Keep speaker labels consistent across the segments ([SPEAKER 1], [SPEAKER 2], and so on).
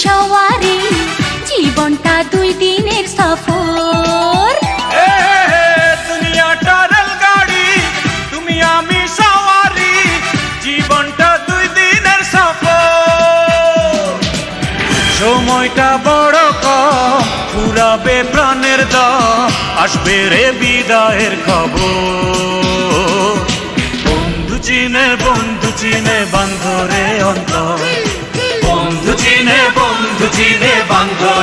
[SPEAKER 1] সওয়ারি জীবনটা দুই দিনের সফর
[SPEAKER 2] এ, দুনিয়াটা রেলগাড়ি তুমি আমি সওয়ারি জীবনটা দুই দিনের সফর। সময়টা বড় কম ফুরাবে প্রাণের দাম আসবে রে বিদায়ের খবর। বন্ধু চিনে বন্ধু চিনে বান্ধরে অন্তর। বন্ধু চিনে বন্ধু চিনে বান্ধরে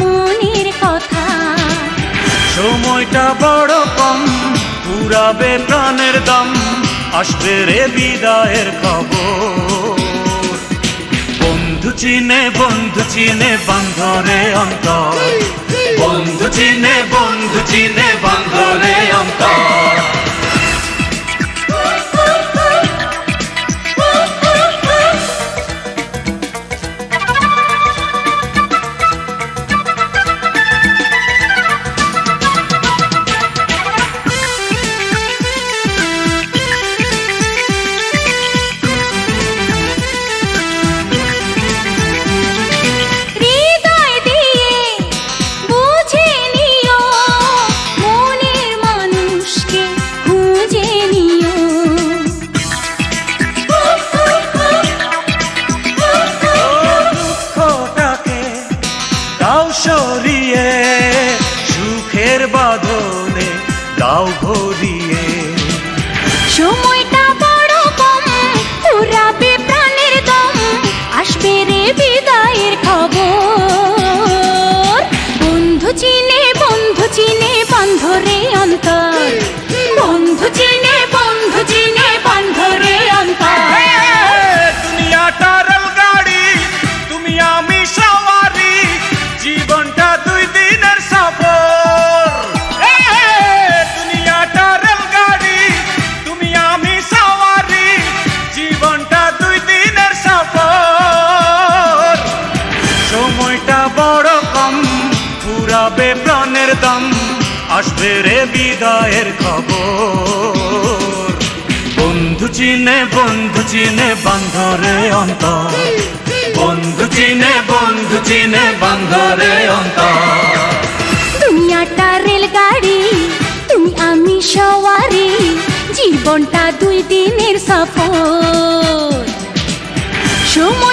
[SPEAKER 1] মনের কথা।
[SPEAKER 2] সময়টা বড় কম পুরাবে প্রাণের দম আসবে রে বিদায়ের খবর। চিনে বন্ধু চিনে বান্ধরে অন্তর। বন্ধু চিনে বন্ধু চিনে বান্ধরে অন্তর। দাও ভরিয়ে
[SPEAKER 1] আসবে রে বিদায়ের খবর। বন্ধু চিনে বন্ধু চিনে বান্ধরে অন্তর। বন্ধু চিনে বন্ধু চিনে বান্ধরে অন্তর।
[SPEAKER 2] দুনিয়াটা রেলগাড়ি, তুমি আমি সওয়ারি, জীবনটা দুই দিনের সফর। সময়টা